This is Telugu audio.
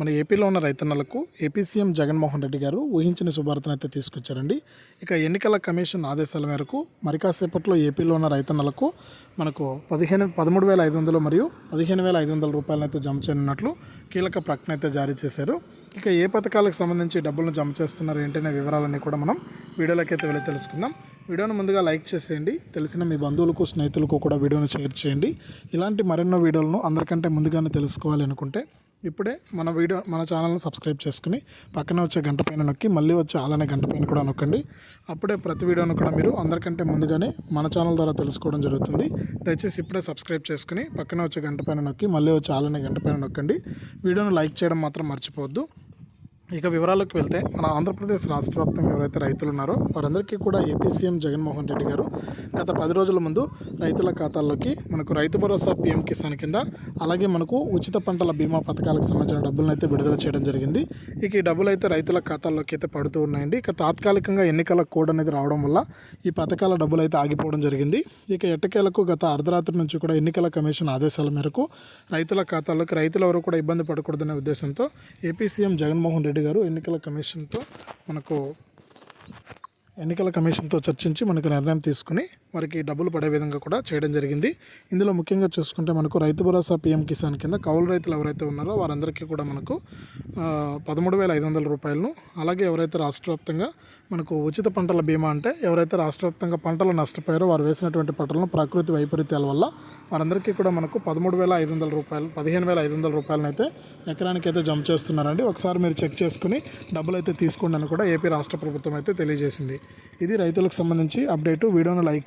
మన ఏపీలో ఉన్న రైతన్నలకు ఏపీ సీఎం జగన్మోహన్ రెడ్డి గారు ఊహించిన శుభార్తను అయితే తీసుకొచ్చారండి. ఇక ఎన్నికల కమిషన్ ఆదేశాల మేరకు మరి కాసేపట్లో ఏపీలో ఉన్న రైతన్నలకు మనకు పదిహేను పదమూడు వేల ఐదు వందలు మరియు పదిహేను వేల ఐదు వందల రూపాయలను అయితే జమ చేయనున్నట్లు కీలక ప్రకటన అయితే జారీ చేశారు. ఇక ఏ పథకాలకు సంబంధించి డబ్బులను జమ చేస్తున్నారు ఏంటనే వివరాలన్నీ కూడా మనం వీడియోలోకి అయితే వెళ్ళి తెలుసుకుందాం. వీడియోను ముందుగా లైక్ చేసేయండి. తెలిసిన మీ బంధువులకు స్నేహితులకు కూడా వీడియోను షేర్ చేయండి. ఇలాంటి మరెన్నో వీడియోలను అందరికంటే ముందుగానే తెలుసుకోవాలి అనుకుంటే ఇప్పుడే మన వీడియో మన ఛానల్ని సబ్స్క్రైబ్ చేసుకుని పక్కన వచ్చే గంట పైన నొక్కి మళ్ళీ వచ్చే అలానే గంట పైన కూడా నొక్కండి. అప్పుడే ప్రతి వీడియోను కూడా మీరు అందరికంటే ముందుగానే మన ఛానల్ ద్వారా తెలుసుకోవడం జరుగుతుంది. దయచేసి ఇప్పుడే సబ్స్క్రైబ్ చేసుకుని పక్కన వచ్చే గంట పైన నొక్కి మళ్ళీ వచ్చే అలానే గంట పైన నొక్కండి. వీడియోను లైక్ చేయడం మాత్రం మర్చిపోవద్దు. ఇక వివరాలకు వెళ్తే మన ఆంధ్రప్రదేశ్ రాష్ట్ర వ్యాప్తంగా ఎవరైతే రైతులు ఉన్నారో వారందరికీ కూడా ఏపీ సీఎం జగన్మోహన్ రెడ్డి గారు గత పది రోజుల ముందు రైతుల ఖాతాల్లోకి మనకు రైతు భరోసా పీఎం కిసాన్ కింద అలాగే మనకు ఉచిత పంటల బీమా పథకాలకు సంబంధించిన డబ్బులను అయితే విడుదల చేయడం జరిగింది. ఇక ఈ డబ్బులు అయితే రైతుల ఖాతాల్లోకి అయితే పడుతూ ఉన్నాయండి. ఇక తాత్కాలికంగా ఎన్నికల కోడ్ అనేది రావడం వల్ల ఈ పథకాల డబ్బులు అయితే ఆగిపోవడం జరిగింది. ఇక ఎట్టకేలకు గత అర్ధరాత్రి నుంచి కూడా ఎన్నికల కమిషన్ ఆదేశాల మేరకు రైతుల ఖాతాల్లోకి రైతులు ఎవరు కూడా ఇబ్బంది పడకూడదనే ఉద్దేశంతో ఏపీ సీఎం జగన్మోహన్ రెడ్డి గారు ఎన్నికల కమిషన్తో మనకు ఎన్నికల కమిషన్తో చర్చించి మనకు నిర్ణయం తీసుకుని వారికి డబ్బులు పడే విధంగా కూడా చేయడం జరిగింది. ఇందులో ముఖ్యంగా చూసుకుంటే మనకు రైతు భరోసా పీఎం కిసాన్ కింద కౌలు రైతులు ఎవరైతే ఉన్నారో వారందరికీ కూడా మనకు పదమూడు వేల ఐదు వందల రూపాయలను అలాగే ఎవరైతే రాష్ట్రవ్యాప్తంగా మనకు ఉచిత పంటల బీమా అంటే ఎవరైతే రాష్ట్ర వ్యాప్తంగా పంటలు నష్టపోయారో వారు వేసినటువంటి పంటలను ప్రకృతి వైపరీత్యాల వల్ల వారందరికీ కూడా మనకు పదమూడు వేల ఐదు వందల రూపాయలు పదిహేను వేల ఐదు వందల రూపాయలను అయితే ఎకరానికి అయితే జమ చేస్తున్నారండి. ఒకసారి మీరు చెక్ చేసుకుని డబ్బులు అయితే తీసుకోండి అని కూడా ఏపీ రాష్ట్ర ప్రభుత్వం అయితే తెలియజేసింది. ఇది రైతులకు సంబంధించి అప్డేటు. వీడియోను లైక్